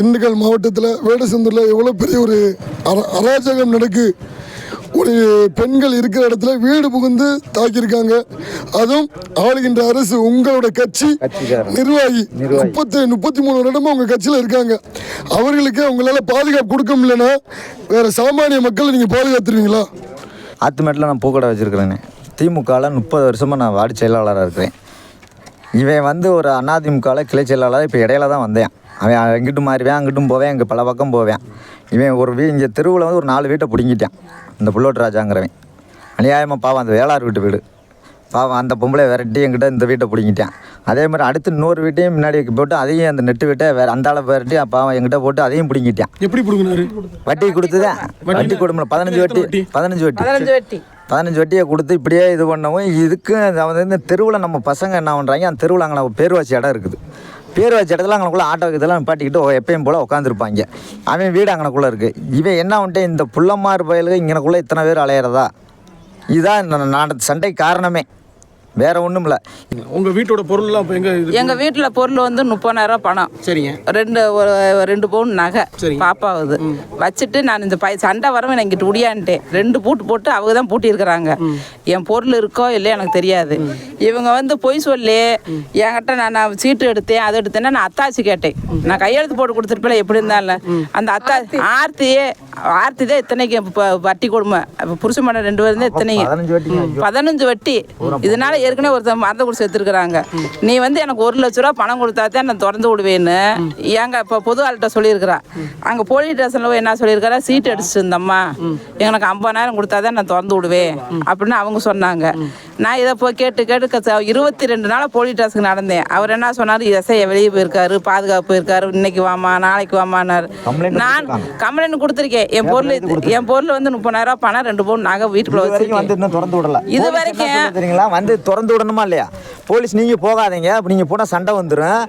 திண்டுக்கல் மாவட்டத்தில் வேடசந்தூரில் எவ்வளோ பெரிய ஒரு அர- அராஜகம் நடக்கு. ஒரு பெண்கள் இருக்கிற இடத்துல வீடு புகுந்து தாக்கியிருக்காங்க. அதுவும் ஆளுகின்ற அரசு உங்களோட கட்சி. நிர்வாகி. முப்பத்தி முப்பத்தி மூணு வருடமா உங்க கட்சியில் இருக்காங்க. அவர்களுக்கு உங்களால பாதுகாப்பு கொடுக்க முடியலன்னா வேற சாமானிய மக்களை நீங்க பாதுகாத்துருவீங்களா? ஆத்துமேட்டில் நான் பூக்கடை வச்சுருக்கிறேனே. திமுகவில் முப்பது வருஷமாக நான் வார்டு செயலாளராக இருக்கிறேன். இவன் வந்து ஒரு அதிமுகவில் கிளை செயலாளர் இப்போ இடையில தான் வந்தேன். அவன் இங்கிட்டும் மாறிவேன் அங்கிட்டும் போவேன் இங்கே பல பக்கம் போவேன். இவன் ஒரு வீ இங்கே தெருவில் வந்து ஒரு நாலு வீட்டை பிடுங்கிட்டான். இந்த புல்லோட் ராஜாங்கிறவன். அநியாயமாக பாவம் அந்த வேளார் வீட்டு வீடு. பாவம் அந்த பொம்பளை விரட்டி என்கிட்ட இந்த வீட்டை பிடிங்கிட்டான். அதே மாதிரி அடுத்து இன்னொரு வீட்டையும் முன்னாடி போட்டு அதையும் அந்த நெட்டு வீட்டை வேறு அந்த ஆளை விரட்டி பாவம் என்கிட்ட போட்டு அதையும் பிடிங்கிட்டான். எப்படி பிடுங்கினாரு? வட்டி கொடுத்துதான் வட்டி. கொடுக்கல பதினஞ்சு வட்டி? பதினஞ்சு வட்டி. பதினஞ்சு வெட்டி. பதினஞ்சு வட்டியை கொடுத்து இப்படியே இது பண்ணவும் இதுக்கு அதாவது இந்த தெருவில் நம்ம பசங்க என்ன பண்ணுறாங்க அந்த தெருவில் அங்கே பேர்வாச்சி இடம் இருக்குது. பேர்வாச்சி இடத்துல அங்கனக்குள்ளே ஆட்டோ இதெல்லாம் நிப்பாட்டிக்கிட்டு எப்பயும் போல் உட்காந்துருப்பாங்க அவன் வீடு அங்கனக்குள்ளே இருக்குது இவன் என்ன வந்துட்டு இந்த புள்ளமார் பயலுக்கு இங்கனக்குள்ளே இத்தனை பேர் அலையிறதா? இதுதான் நான் சண்டை காரணமே. வேற ஒன்றும் இல்லை உங்க வீட்டோட பொருள்லாம் எங்க வீட்டுல பொருள் வந்து முப்பதாயிரம் பணம். சரிங்க. ரெண்டு ஒரு ரெண்டு பவுன் நகை. சரி. பாப்பாவுது. வச்சுட்டு நான் இந்த பை சண்டை வரவும் நான் இங்கிட்டு உடியான்ட்டேன். ரெண்டு பூட்டு போட்டு அவங்க தான் பூட்டியிருக்கிறாங்க. என் பொருள் இருக்கோ இல்லையோ எனக்கு தெரியாது. இவங்க வந்து பொய் சொல்லி என்கிட்ட நான் நான் சீட்டு எடுத்தேன் அதை எடுத்தேன்னா நான் அத்தாச்சி கேட்டேன். நான் கையெழுத்து போட்டு கொடுத்துருப்பேன் எப்படி இருந்தாலும். அந்த அத்தா ஆர்த்தியே ஆர்த்தி தான் இத்தனைக்கு இப்போ வட்டி கொடுமை? அப்போ புருஷன் மன ரெண்டு பேரும் தான் இத்தனைக்கு பதினஞ்சு வட்டி இதனால ஏற்கனவே ஒருத்தர் மறந்து கொடுத்து எடுத்துருக்குறாங்க நீ வந்து எனக்கு ஒரு லட்ச ரூபா பணம் கொடுத்தா தான் நான் திறந்து விடுவேன்னு ஏங்க இப்போ பொது ஆள்கிட்ட சொல்லியிருக்கிறா. அங்கே போலீஸ் ஸ்டேஷனில் போய் என்ன சொல்லியிருக்கிறா? சீட் அடிச்சுட்டு இருந்தம்மா. எனக்கு ஐம்பதாயிரம் கொடுத்தா தான் நான் திறந்து விடுவேன் அப்படின்னு அவங்க சொன்னாங்க. நான் இதை போய் கேட்டு கேட்டு இருபத்தி ரெண்டு நாளாக போலீஸ் ஸ்டேஷனுக்கு நடந்தேன். அவர் என்ன சொன்னார்? எஸ்ஐ வெளியே போயிருக்காரு பாதுகாப்பு போயிருக்காரு. இன்னைக்கு வாமா நாளைக்கு வாமான்னாரு Complaint நான் கம்ப்ளைண்ட் கொடுத்துருக்கேன். என் பொருள் என் பொருள் வந்து முப்பதாயிரம் ரூபாய் பணம் ரெண்டு பவுன் நகை வீட்டுக்குள்ள வரைக்கும் வந்து இன்னும் திறந்து விடல. இது வரைக்கும் தெரியுங்களா? வந்து திறந்து விடணுமா இல்லையா? போலீஸ் நீங்க போகாதீங்க. அப்படி நீங்க போனா சண்டை வந்துடும்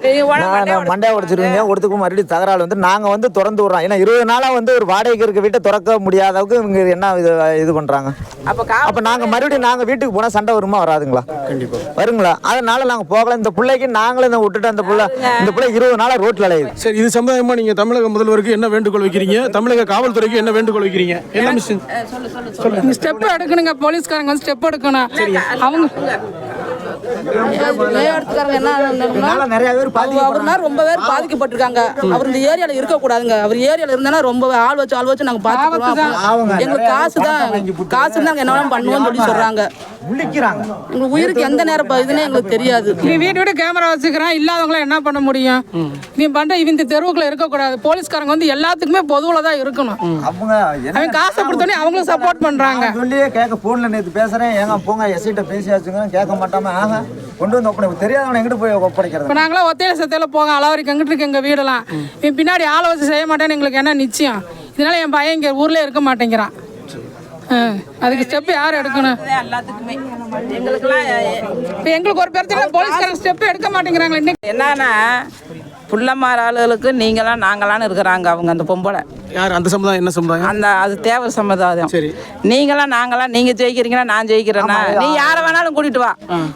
மண்டையை உடைச்சிருவீங்க ஒருத்துக்கும் மறுபடியும் தகராறு வந்து நாங்க வந்து திறந்து விடுறோம். ஏன்னா இருபது நாளா வந்து ஒரு வாடகைக்கு இருக்க வீட்டை திறக்க முடியாத அளவுக்கு இவங்க என்ன இது இது பண்றாங்க? அப்ப அப்ப நாங்க மறுபடியும் நாங்க வீட்டுக்கு போனா சண்டை வருமா? வராதுங்களா? கண்டிப்பா. வருங்களா? அதனால நாங்க போகல. இந்த பிள்ளைக்கு நாங்களும் இந்த விட்டுட்டு அந்த பிள்ளை இந்த பிள்ளை இருபது நாளா ரோட்ல அலையுது. சரி இது சம்பந்தமா நீங்க தமிழக முதல்வருக்கு என்ன வேண்டுகோள் வைக்கிறீங்க? தமிழக காவல்துறைக்கு என்ன வேண்டுகோள் வைக்கிறீங்க? என்ன மிஷன் ஸ்டெப் எடுக்கணுங்க போலீஸ்காரங்க வந்து ஸ்டெப் எடுக்கணும். அவங்க மேயத்துக்காரங்க என்ன நிறைய பேர் அவர்னா ரொம்ப பேர் பாதிக்கப்பட்டிருக்காங்க. அவர் இந்த ஏரியால இருக்க கூடாதுங்க அவர் ஏரியால இருந்தானா ரொம்ப ஆள் வச்சு ஆள் வச்சு நாங்க பாத்துக்கிறோம். எங்களுக்கு காசு தான். காசு தான் என்ன வேணாலும் பண்ணுவோம்னு சொல்லி சொல்றாங்க. எங்களுக்கு உயிருக்கு எந்த நேரம் இதுன்னே எங்களுக்கு தெரியாது. நீ வீட்டு வீடு கேமரா வச்சுக்கிறான் இல்லாதவங்கள என்ன பண்ண முடியும்? நீ பண்ற இந்த தெருவுக்குள்ள இருக்கக்கூடாது. போலீஸ்காரங்க வந்து எல்லாத்துக்குமே பொதுவுல தான் இருக்கணும். அவங்க காசை கொடுத்தோன்னே அவங்களும் சப்போர்ட் பண்றாங்க. சொல்லியே கேட்க ஃபோனில் நேற்று பேசுகிறேன் ஏங்க போங்க எஸ்ஐட்ட பேசியாச்சுங்க கேட்க மாட்டாம? கொண்டு வந்து ஒப்படை தெரியாதவனை எங்கிட்டு போய் ஒப்படைக்கிறது? இப்போ நாங்களாம் ஒத்தையில சத்தையில போங்க அளவரிக்கு எங்கிட்டு இருக்கு எங்க வீடெல்லாம்? இவன் பின்னாடி ஆளை வச்சு செய்ய மாட்டேன்னு எங்களுக்கு என்ன நிச்சயம்? இதனால என் பையன் இங்க ஊர்ல இருக்க மாட்டேங்கிறான். அதுக்கு ஸ்டெப் யார் எடுக்கணும்? இப்போ எங்களுக்கு ஒரு பிரச்சனை போலீஸ்காரங்க ஸ்டெப் எடுக்க மாட்டேங்கிறாங்க என்னன்னா புள்ளமார் ஆளுகளுக்கு நீங்களாம் நாங்களான்னு இருக்கிறாங்க அவங்க அந்த பொம்பளை. யார்? அந்த சமுதாயம் என்ன சமுதாயம்? அந்த அது தேவர் சமுதாயம். சரி. நீங்களாம் நாங்களாம் நீங்க ஜெயிக்கிறீங்களா நான் ஜெயிக்கிறேன்னா நீ யாரை வேணாலும் கூட்டிட்டு வா.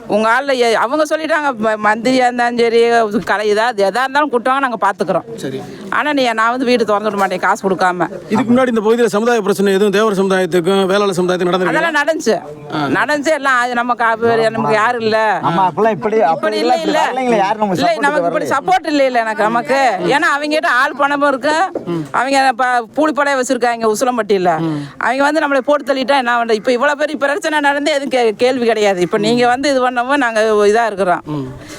உங்க ஆள்ல எ- அவங்க சொல்லிட்டாங்க ம- மந்திரியா இருந்தாலும் சரி கலை ஏதாவது எதா இருந்தாலும் கூட்டுவாங்க நாங்க பாத்துக்கிறோம். சரி. ஆனா நீ நான் வந்து வீடு திறந்து விட மாட்டேன் காசு கொடுக்காம. இதுக்கு முன்னாடி இந்த பகுதியில் சமுதாய பிரச்சனை எதுவும் தேவர் சமுதாயத்துக்கும் வேளாளர் சமுதாயத்துக்கும் நடந்திருக்கு? அதெல்லாம் நடந்துச்சு. நடந்துச்சு எல்லாம் அது நமக்கு அது நமக்கு யாரும் இல்ல. ஆமா அப்பெல்லாம் இப்படி இப்படி அப்படி இல்ல இல்லை இல்ல இல்ல யாரும் நமக்கு இப்படி. சப்போர்ட் இல்ல இல்ல எனக்கு நமக்கு. ஏன்னா அவங்க கிட்ட ஆள் பணமும் இருக்கு. அவங்க இப்ப வச்சிருக்காங்க உசிலம்பட்டியில. அவங்க வந்து நம்மளை போட்டு தள்ளிட்டா என்ன பண்ண இப்ப இவ்வளவு பேர் பிரச்சனை நடந்து எதுவும் கேள்வி கிடையாது. இப்ப நீங்க வந்து இது பண்ணவும் நாங்க இதா இருக்கிறோம்.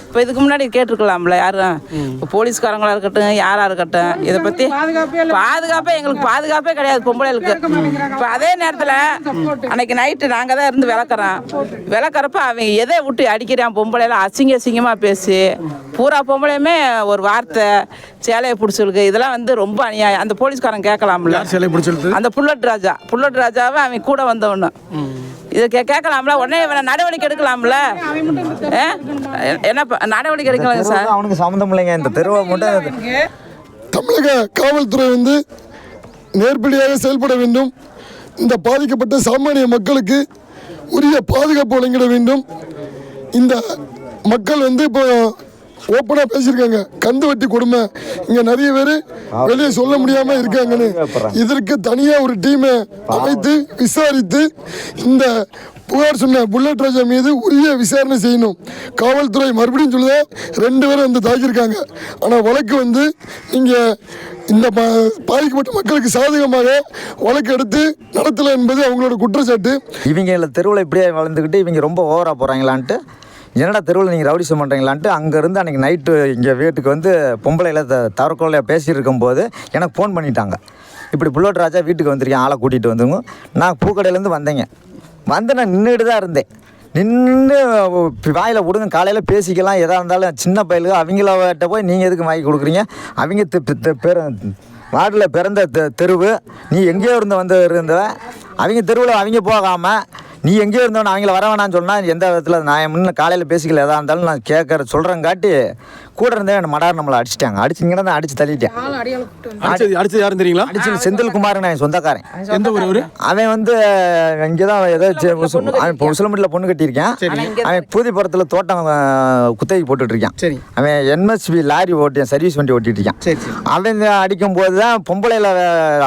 இப்ப இதுக்கு முன்னாடி கேட்டிருக்கலாம்ல யாரும் இப்போ போலீஸ்காரங்களா இருக்கட்டும் யாரா இருக்கட்டும் இதை பத்தி பாதுகாப்பே எங்களுக்கு பாதுகாப்பே கிடையாது பொம்பளைகளுக்கு. இப்ப அதே நேரத்துல அன்னைக்கு நைட்டு நாங்க தான் இருந்து விளக்குறோம். விளக்குறப்ப அவங்க எதை விட்டு அடிக்கிறான் பொம்பளையில? அசிங்க அசிங்கமா பேசி. பூரா பொம்பளையுமே ஒரு வார்த்தை சேலையை பிடிச்சிருக்கு இதெல்லாம் வந்து ரொம்ப அநியாயம். அந்த போலீஸ்காரன் கேட்கலாம்ல. யார் சிலை பிடிச்சிருது அந்த புல்லட் ராஜா. புல்லட் ராஜாவை அவன் கூட வந்தவனு. இதை கே கேட்கலாம்ல? உடனே இவனை நடவடிக்கை எடுக்கலாம்ல? என்ன நடவடிக்கை எடுக்கலாங்க சார்? அவனுக்கு சம்மந்தம் இல்லைங்க. இந்த தெருவை மட்டும் தமிழக காவல்துறை வந்து நேர்படியாக செயல்பட வேண்டும். இந்த பாதிக்கப்பட்ட சாமானிய மக்களுக்கு உரிய பாதுகாப்பு வழங்கிட வேண்டும். இந்த மக்கள் வந்து இப்போ ஓப்பனாக பேசியிருக்காங்க. கந்து வட்டி கொடுமை. இங்கே நிறைய பேர் வெளியே சொல்ல முடியாமல் இருக்காங்கன்னு. இதற்கு தனியாக ஒரு டீமை அமைத்து விசாரித்து இந்த புகார் சொன்ன புல்லட் ராஜா மீது உரிய விசாரணை செய்யணும். காவல்துறை மறுபடியும் சொல்லுதா ரெண்டு பேரும் வந்து தாக்கியிருக்காங்க. ஆனால் வழக்கு வந்து நீங்கள் இந்த பா பாதிக்கப்பட்ட மக்களுக்கு சாதகமாக வழக்கு எடுத்து நடத்தலை என்பது அவங்களோட குற்றச்சாட்டு. இவங்க தெருவில் இப்படியே வளர்ந்துக்கிட்டு இவங்க ரொம்ப ஓவராக போகிறாங்களான்ட்டு என்னடா தெருவில் நீங்கள் ரவுடிசம் பண்ணுறீங்களான்ட்டு அங்கேருந்து அன்றைக்கி நைட்டு இங்கே வீட்டுக்கு வந்து பொம்பளையில் த தவறக்கொள்ளையாக பேசியிருக்கும் போது எனக்கு ஃபோன் பண்ணிட்டாங்க. இப்படி புல்லோட் ராஜா வீட்டுக்கு வந்திருக்கேன் ஆளை கூட்டிகிட்டு வந்துங்க. நான் பூக்கடையிலேருந்து வந்தேங்க. வந்து நான் நின்றுட்டு தான் இருந்தேன். நின்று வாயில் விடுங்க காலையில் பேசிக்கலாம். எதாக இருந்தாலும் சின்ன பயலுக்கு அவங்கள போய் நீங்கள் எதுக்கு வாங்கி கொடுக்குறீங்க? அவங்க பேர் வார்டில் பிறந்த தெ தெருவு. நீ எங்கேயோ இருந்து வந்து இருந்தவ அவங்க தெருவில் அவங்க போகாமல் நீ எங்கேயோ இருந்தவன் அவங்கள வர வேணாம்னு சொன்னால் எந்த விதத்தில் நான் முன்ன காலையில் பேசிக்கல எதாக இருந்தாலும் நான் கேட்குற சொல்கிறேங்காட்டி கூட இருந்தே என்ன மடார் நம்மளை அடிச்சிட்டாங்க. அடிச்சிங்கன்னா நான் அடிச்சு தள்ளிட்டேன். அடிச்சது யாருன்னு தெரியுங்களா அடிச்சு செந்தில்குமார் நான் என் சொந்தக்காரன். எந்த ஊர் அவரு அவன் வந்து இங்கே தான் ஏதோ சி- உசு- அவன் இப்போ உசிலம்பட்டில் பொண்ணு கட்டியிருக்கான். அவன் பூதிப்புறத்தில் தோட்டம் குத்தகை போட்டுட்டு இருக்கான் சரி. அவன் என்எஸ்பி லாரி ஓட்டி சர்வீஸ் வண்டி ஓட்டிட்டு இருக்கான். அவன் அடிக்கும் போது தான் பொம்பளையில்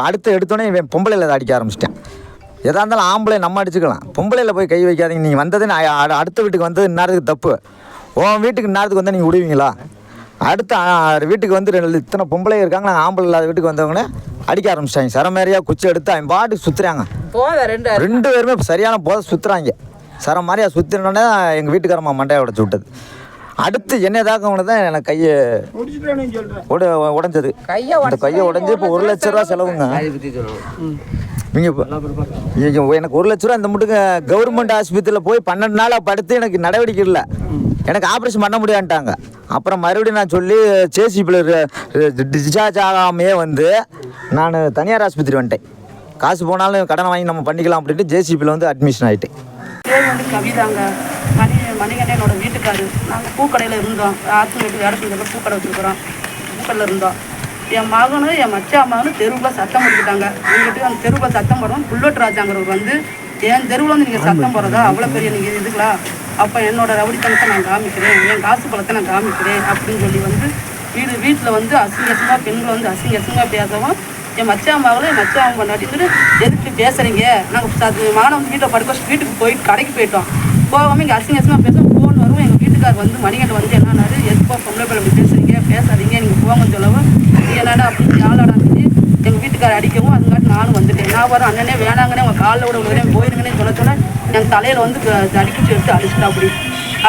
அடுத்து எடுத்தோடனே இவன் பொம்பளையில் அடிக்க ஆரம்பிச்சிட்டான். எதா இருந்தாலும் ஆம்பளை நம்ம அடிச்சுக்கலாம். பொம்பளையில் போய் கை வைக்காதீங்க. நீங்கள் வந்தது அடுத்த வீட்டுக்கு வந்தது இந்நேரத்துக்கு தப்பு? உன் வீட்டுக்கு இந்நேரத்துக்கு வந்தால் நீங்கள் விடுவீங்களா? அடுத்த வீட்டுக்கு வந்து ரெண்டு இத்தனை பொம்பளை இருக்காங்க நாங்கள் ஆம்பளை இல்லாத வீட்டுக்கு வந்தவங்களே அடிக்க ஆரம்பிச்சிட்டாங்க. சரமேரியாக குச்சி எடுத்து அவன் பாட்டுக்கு சுற்றுறாங்க போத ரெண்டு ரெண்டு பேருமே சரியான போதை சுற்றுறாங்க சரம் மாதிரியா சுற்றினோடனே எங்கள் வீட்டுக்காரம்மா மண்டையை உடச்சி விட்டது. அடுத்து என்ன தாக்கம் தான் எனக்கு கையை உட உடஞ்சது. கையை அந்த கையை உடஞ்சி இப்போ ஒரு லட்ச ரூபா செலவுங்க. இவங்க எனக்கு ஒரு லட்ச ரூபா இந்த மட்டும் கவர்மெண்ட் ஆஸ்பத்திரியில் போய் பன்னெண்டு நாளாக படுத்து எனக்கு நடவடிக்கை இல்லை. எனக்கு ஆப்ரேஷன் பண்ண முடியான்ட்டாங்க. அப்புறம் மறுபடியும் நான் சொல்லி சேசிபில் டிஸ்சார்ஜ் ஆகாமையே வந்து நான் தனியார் ஆஸ்பத்திரி வந்துட்டேன். காசு போனாலும் கடனை வாங்கி நம்ம பண்ணிக்கலாம் அப்படின்ட்டு ஜேசிபியில் வந்து அட்மிஷன் ஆகிட்டேன் பேர் வந்து கவிதாங்க. மணி மணிகண்டனோட வீட்டுக்காரு. நாங்கள் பூக்கடையில் இருந்தோம். ஆற்று வீட்டு வேலை செஞ்சப்ப பூக்கடை வச்சுருக்குறோம். பூக்கடையில் இருந்தோம். என் மகனும் என் மச்சா மகனும் தெருவில் சத்தம் போட்டுக்கிட்டாங்க. எங்கிட்ட அந்த தெருவில் சத்தம் போடுறோம் புல்லட் ராஜாங்கிறவர் வந்து என் தெருவில் வந்து நீங்கள் சத்தம் போடுறதா? அவ்வளோ பெரிய நீங்கள் இதுங்களா? அப்போ என்னோட ரவுடித்தனத்தை நான் காமிக்கிறேன். என் காசு பழத்தை நான் காமிக்கிறேன். அப்படின்னு சொல்லி வந்து வீடு வீட்டில் வந்து அசிங்க அசிங்கமாக பெண்கள் வந்து அசிங்க அசிங்கமாக பேசவும் என் மச்சா மகளும் என் மச்சா அவங்க கொண்டாட்டிட்டு எதுக்கு பேசுறீங்க? நாங்கள் மாணவன் வீட்டில் படுக்க வீட்டுக்கு போயிட்டு கடைக்கு போயிட்டோம். போகாமல் இங்கே அசிங்க அசிங்கமாக பேச ஃபோன் வரும் எங்கள் வீட்டுக்கார் வந்து மணிகண்ட வந்து என்னன்னாரு எதுப்பா பொம்பளை பிள்ளை பேசுறீங்க? பேசாதீங்க நீங்கள் போங்க சொல்லவும் என்னடா அப்படின்னு யாழாடான்னு எங்கள் வீட்டுக்கார அடிக்கவும் அதுக்காட்டி நானும் வந்துட்டேன். நான் வரும் அண்ணனே வேணாங்கன்னே உங்கள் காலில் விட விடுறேன் போயிருங்கன்னு சொல்ல சொல்ல எங்கள் தலையில் வந்து அடிக்கிச்சு எடுத்து அடிச்சிட்டா அப்படி.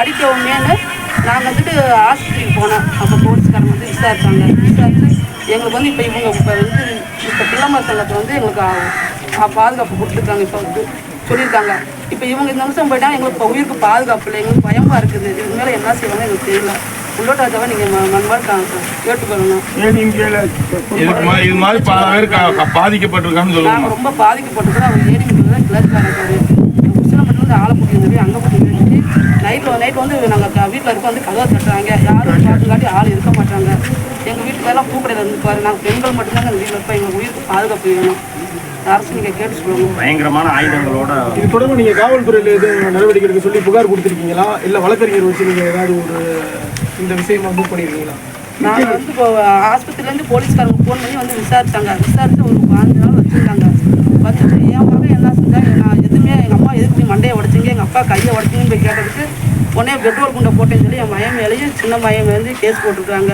அடிக்கவுமே நாங்கள் வந்துட்டு ஆஸ்பத்திரிக்கு போனோம் அப்போ போலீஸ்காரங்க வந்து விசாரிச்சாங்க. விசாரிச்சு எங்களுக்கு வந்து இப்போ இவங்க இப்போ வந்து இப்போ பிள்ளைமார் சங்கத்தை வந்து எங்களுக்கு பாதுகாப்பு கொடுத்துருக்காங்க. இப்போ வந்து சொல்லியிருக்காங்க. இப்போ இவங்க இந்த நிமிஷம் போயிட்டாங்க எங்களுக்கு இப்போ உயிருக்கு பாதுகாப்பு இல்லை. எங்களுக்கு பயமாக இருக்குது. இதுக்கு மேலே என்ன செய்வாங்க எங்களுக்கு தெரியல. உள்ளோட்டாச்சாவை நீங்கள் மண்பாடு கேட்டுக்கொள்ளணும். மாதிரி இது மாதிரி பல பேர் பாதிக்கப்பட்டிருக்கான்னு சொல்லுவாங்க நாங்கள் ரொம்ப பாதிக்கப்பட்டிருக்கிறோம் அவர் ஏரி மீட்டில் கிளர்க்காரர் இருக்காரு. உசிலப்பட்டிலேருந்து ஆளை வந்து அங்கே வந்து நைட்டில் நைட் வந்து நாங்கள் வீட்டில் இருக்க வந்து கதவை தட்டுறாங்க. யாரும் பார்த்துக்காட்டி ஆள் இருக்க மாட்டாங்க. எங்கள் வீட்டுக்கெல்லாம் பூக்கடையில் இருந்துப்பாரு நாங்கள் பெண்கள் மட்டும்தாங்க எங்கள் வீட்டில் இருப்போம். எங்கள் உயிருக்கு பாதுகாப்பு வேணும். அரசு நீங்கள் கேட்டு சொல்லணும் பயங்கரமான ஆயுதங்களோட இது தொடர்பு நீங்க காவல்துறையில் எதுவும் நடவடிக்கை எடுக்க சொல்லி புகார் கொடுத்துருக்கீங்களா? இல்ல வழக்கறிஞர் வச்சு நீங்க ஏதாவது ஒரு இந்த விஷயமா மூவ் பண்ணிருக்கீங்களா? நாங்கள் வந்து இப்போ ஆஸ்பத்திரியிலேருந்து போலீஸ்காரங்க ஃபோன் பண்ணி வந்து விசாரிச்சாங்க. விசாரிச்சு ஒரு பாஞ்சு நாள் வச்சுருந்தாங்க வச்சுட்டு என் மகன் என்ன செஞ்சாங்க நான் எதுவுமே எங்கள் அம்மா எதுக்கு இப்படி மண்டையை உடச்சிங்க எங்கள் அப்பா கையை உடச்சிங்கன்னு போய் கேட்டதுக்கு உடனே பெட்ரோல் குண்டை போட்டேன்னு சொல்லி என் மயம் மேலேயும் சின்ன மயம் வந்து கேஸ் போட்டிருக்காங்க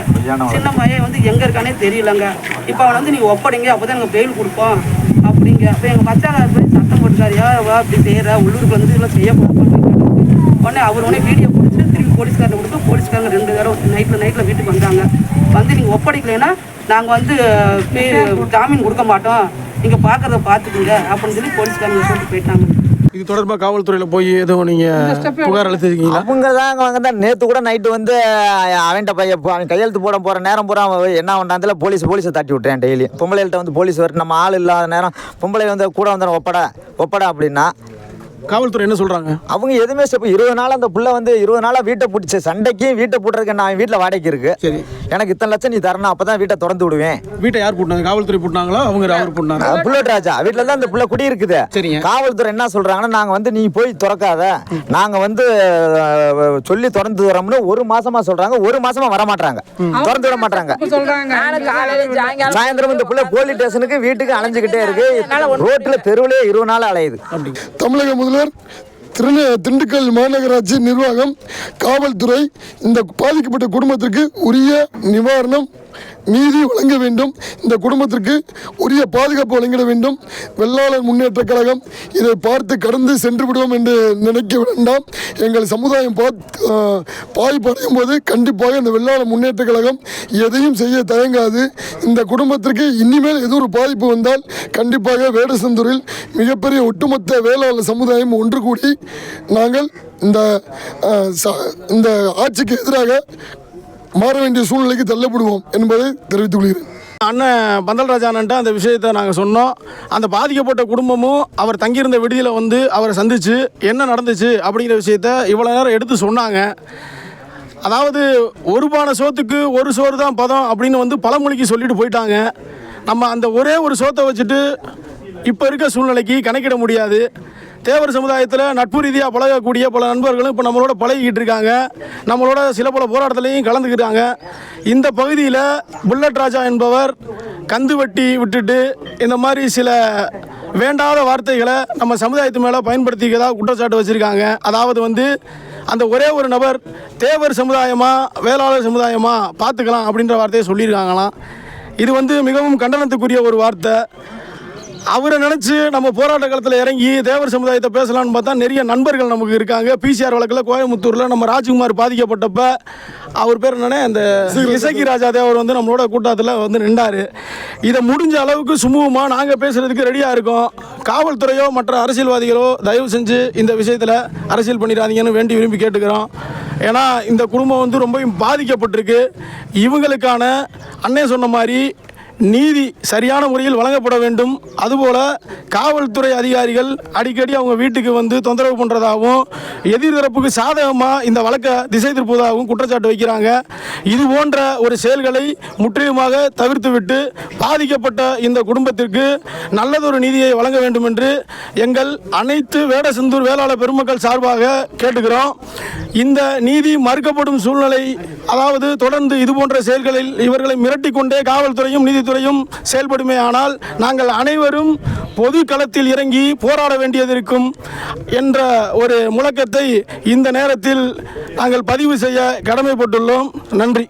சின்ன மயம் வந்து எங்கே இருக்கானே தெரியலங்க. இப்போ அவனை வந்து நீங்கள் ஒப்படைங்க அப்போ தான் நாங்கள் பெயில் கொடுப்போம் அப்படிங்க. அப்போ எங்கள் மச்சானார் போய் சத்தம் போட்டுக்காரு யார் வா இப்படி செய்கிற உள்ளூருக்கு வந்து இதெல்லாம் செய்யக்கூடாது உடனே அவர் உடனே வீடியோ பிடிச்சி திருப்பி போலீஸ்காரங்க போலீஸ்காரங்க ரெண்டு தடவை நைட்டில் நைட்டில் வீட்டுக்கு வந்தாங்க. வந்து நீங்கள் ஒப்படைக்கலைன்னா நாங்கள் வந்து ஜாமீன் கொடுக்க மாட்டோம். நீங்கள் பார்க்குறத பார்த்துக்குங்க அப்படின்னு சொல்லி போலீஸ்காரங்க சொல்லிட்டு போயிட்டாங்க. இது தொடர்பா காவல்துறையில போய் எதுவும் நீங்க புகார் அளிச்சிருக்கீங்களா அவங்க தான் அவங்க தான் நேற்று கூட நைட்டு வந்து அவன்கிட்ட பையன் அவன் கையெழுத்து போட போகிற நேரம் பூரா என்ன பண்ணாந்தில் போலீஸ் போலீஸை தட்டி விட்டேன் டெய்லி. பொம்பளைகள்ட்ட வந்து போலீஸ் வரும் நம்ம ஆள் இல்லாத நேரம் பொம்பளை வந்து கூட வந்து ஒப்படை ஒப்படை அப்படின்னா காவல்துறை என்ன சொல்றாங்க? அவங்க எதுவுமே ஸ்டெப் இருபது நாள் அந்த புள்ள வந்து இருபது நாளாக வீட்டை பிடிச்ச சண்டைக்கு வீட்டை போட்டுறதுக்கு நான் வீட்டில் வாடகைக்கு இருக்கு. சரி. எனக்கு இத்தனை லட்சம் நீ தரணும் அப்போ தான் வீட்டை திறந்து விடுவேன். வீட்டை யார் பூட்டினாங்க? காவல்துறை பூட்டினாங்களா? அவங்க அவர் பூட்டினாங்க? அஹ் புல்லட் ராஜா வீட்டில் தான் இந்த புள்ள குடி இருக்குது. சரிங்க. காவல்துறை என்ன சொல்றாங்கன்னா நாங்கள் வந்து நீ போய் திறக்காத. நாங்கள் வந்து சொல்லி திறந்து தரோம்னு ஒரு மாசமா சொல்றாங்க. ஒரு மாசமா வர மாட்டாங்க திறந்து விட மாட்டாங்க சாயந்தரம் இந்த புள்ள போலீஸ் ஸ்டேஷனுக்கு வீட்டுக்கு அலைஞ்சுக்கிட்டே இருக்கு. ரோட்ல தெருவிலே இருபது நாள் அலையுது. தமிழக முதல்வர் திரு திண்டுக்கல் மாநகராட்சி நிர்வாகம் காவல்துறை இந்த பாதிக்கப்பட்ட குடும்பத்திற்கு உரிய நிவாரணம் நீதி வழங்க வேண்டும். இந்த குடும்பத்திற்கு உரிய பாதுகாப்பு வழங்கிட வேண்டும். வெள்ளாளர் முன்னேற்ற கழகம் இதை பார்த்து கடந்து சென்று விடுவோம் என்று நினைக்க வேண்டாம். எங்கள் சமுதாயம் பார்த்து ஆஹ், பாதிப்படையும் போது கண்டிப்பாக இந்த வெள்ளாளர் முன்னேற்ற கழகம் எதையும் செய்ய தயங்காது. இந்த குடும்பத்திற்கு இனிமேல் எது ஒரு பாதிப்பு வந்தால் கண்டிப்பாக வேடசந்தூரில் மிகப்பெரிய ஒட்டுமொத்த வேளாளர் சமுதாயம் ஒன்று கூடி நாங்கள் இந்த இந்த ஆட்சிக்கு எதிராக மாற வேண்டிய சூழ்நிலைக்கு தள்ளப்படுவோம் என்பதை தெரிவித்துக் கொள்கிறேன். அண்ணன் பந்தல்ராஜானன்ட்ட அந்த விஷயத்தை நாங்கள் சொன்னோம். அந்த பாதிக்கப்பட்ட குடும்பமும் அவர் தங்கியிருந்த விடுதியில் வந்து அவரை சந்திச்சு என்ன நடந்துச்சு அப்படிங்கிற விஷயத்த இவ்வளோ நேரம் எடுத்து சொன்னாங்க. அதாவது ஒரு பானை சோத்துக்கு ஒரு சோறு தான் பதம் அப்படின்னு வந்து பழமொழிக்கு சொல்லிட்டு போயிட்டாங்க. நம்ம அந்த ஒரே ஒரு சோத்தை வச்சுட்டு இப்போ இருக்க சூழ்நிலைக்கு கணக்கிட முடியாது. தேவர் சமுதாயத்தில் நட்பு ரீதியாக பழகக்கூடிய பல நண்பர்களும் இப்போ நம்மளோட பழகிக்கிட்டு இருக்காங்க. நம்மளோட சில பல போராட்டத்திலையும் கலந்துக்கிறாங்க இந்த பகுதியில் புல்லட் ராஜா என்பவர் கந்து வட்டி விட்டுட்டு இந்த மாதிரி சில வேண்டாத வார்த்தைகளை நம்ம சமுதாயத்து மேலே பயன்படுத்திக்கிறதா குற்றச்சாட்டு வச்சுருக்காங்க. அதாவது வந்து அந்த ஒரே ஒரு நபர் தேவர் சமுதாயமாக வேளாளர் சமுதாயமாக பார்த்துக்கலாம் அப்படின்ற வார்த்தையை சொல்லியிருக்காங்களாம். இது வந்து மிகவும் கண்டனத்துக்குரிய ஒரு வார்த்தை. அவரை நினச்சி நம்ம போராட்ட காலத்தில் இறங்கி தேவர் சமுதாயத்தை பேசலாம்னு பார்த்தா நிறைய நண்பர்கள் நமக்கு இருக்காங்க. பிசிஆர் வழக்கில் கோயம்புத்தூரில் நம்ம ராஜ்குமார் பாதிக்கப்பட்டப்ப அவர் பேர் என்னன்னே அந்த இசக்கி ராஜா தேவர் வந்து நம்மளோட கூட்டத்தில் வந்து நின்றார். இதை முடிஞ்ச அளவுக்கு சுமூகமாக நாங்கள் பேசுகிறதுக்கு ரெடியாக இருக்கோம். காவல்துறையோ மற்ற அரசியல்வாதிகளோ தயவு செஞ்சு இந்த விஷயத்தில் அரசியல் பண்ணிடாதீங்கன்னு வேண்டி விரும்பி கேட்டுக்கிறோம். ஏன்னா இந்த குடும்பம் வந்து ரொம்பவும் பாதிக்கப்பட்டிருக்கு. இவங்களுக்கான அண்ணே சொன்ன மாதிரி நீதி சரியான முறையில் வழங்கப்பட வேண்டும். அதுபோல காவல்துறை அதிகாரிகள் அடிக்கடி அவங்க வீட்டுக்கு வந்து தொந்தரவு பண்ணுறதாகவும் எதிர்தரப்புக்கு சாதகமாக இந்த வழக்கை திசை திருப்புவதாகவும் குற்றச்சாட்டு வைக்கிறாங்க. இது போன்ற ஒரு செயல்களை முற்றிலுமாக தவிர்த்துவிட்டு பாதிக்கப்பட்ட இந்த குடும்பத்திற்கு நல்லதொரு நீதியை வழங்க வேண்டும் என்று எங்கள் அனைத்து வேடசந்தூர் வேளாளர் பெருமக்கள் சார்பாக கேட்டுக்கிறோம். இந்த நீதி மறுக்கப்படும் சூழ்நிலை அதாவது தொடர்ந்து இது போன்ற செயல்களில் இவர்களை மிரட்டிக்கொண்டே காவல்துறையும் காவல்துறையும் செயல்படுமே ஆனால் நாங்கள் அனைவரும் பொது களத்தில் இறங்கி போராட வேண்டியது இருக்கும் என்ற ஒரு முழக்கத்தை இந்த நேரத்தில் நாங்கள் பதிவு செய்ய கடமைப்பட்டுள்ளோம். நன்றி.